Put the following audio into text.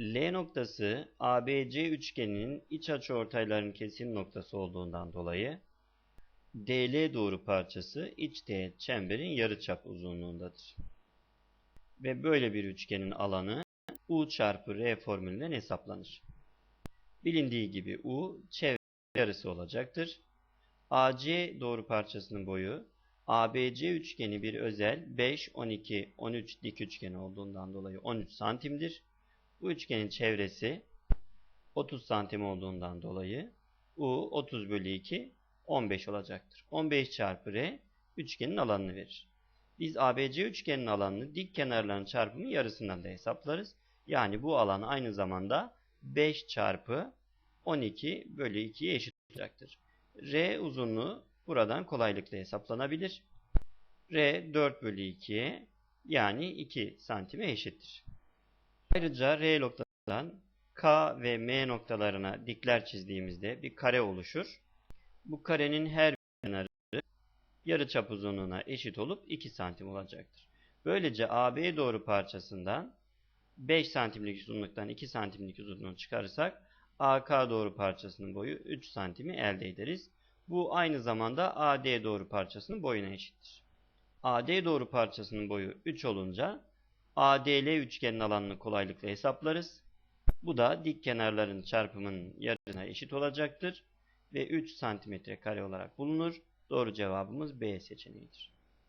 L noktası ABC üçgeninin iç açıortayların kesim noktası olduğundan dolayı DL doğru parçası iç teğet çemberin yarıçap uzunluğundadır. Ve böyle bir üçgenin alanı U çarpı R formülünden hesaplanır. Bilindiği gibi U çevre yarısı olacaktır. AC doğru parçasının boyu ABC üçgeni bir özel 5, 12, 13 dik üçgeni olduğundan dolayı 13 santimdir. Bu üçgenin çevresi 30 santim olduğundan dolayı U 30 bölü 2 15 olacaktır. 15 çarpı R üçgenin alanını verir. Biz ABC üçgenin alanını dik kenarların çarpımı yarısından da hesaplarız. Yani bu alan aynı zamanda 5 çarpı 12 bölü 2'ye eşit olacaktır. R uzunluğu buradan kolaylıkla hesaplanabilir. R 4 bölü 2'ye yani 2 santime eşittir. Ayrıca R noktasından K ve M noktalarına dikler çizdiğimizde bir kare oluşur. Bu karenin her kenarı yarıçap uzunluğuna eşit olup 2 santim olacaktır. Böylece AB doğru parçasından 5 santimlik uzunluktan 2 santimlik uzunluğu çıkarırsak AK doğru parçasının boyu 3 santimi elde ederiz. Bu aynı zamanda AD doğru parçasının boyuna eşittir. AD doğru parçasının boyu 3 olunca ADL üçgenin alanını kolaylıkla hesaplarız. Bu da dik kenarların çarpımının yarısına eşit olacaktır ve 3 santimetre kare olarak bulunur. Doğru cevabımız B seçeneğidir.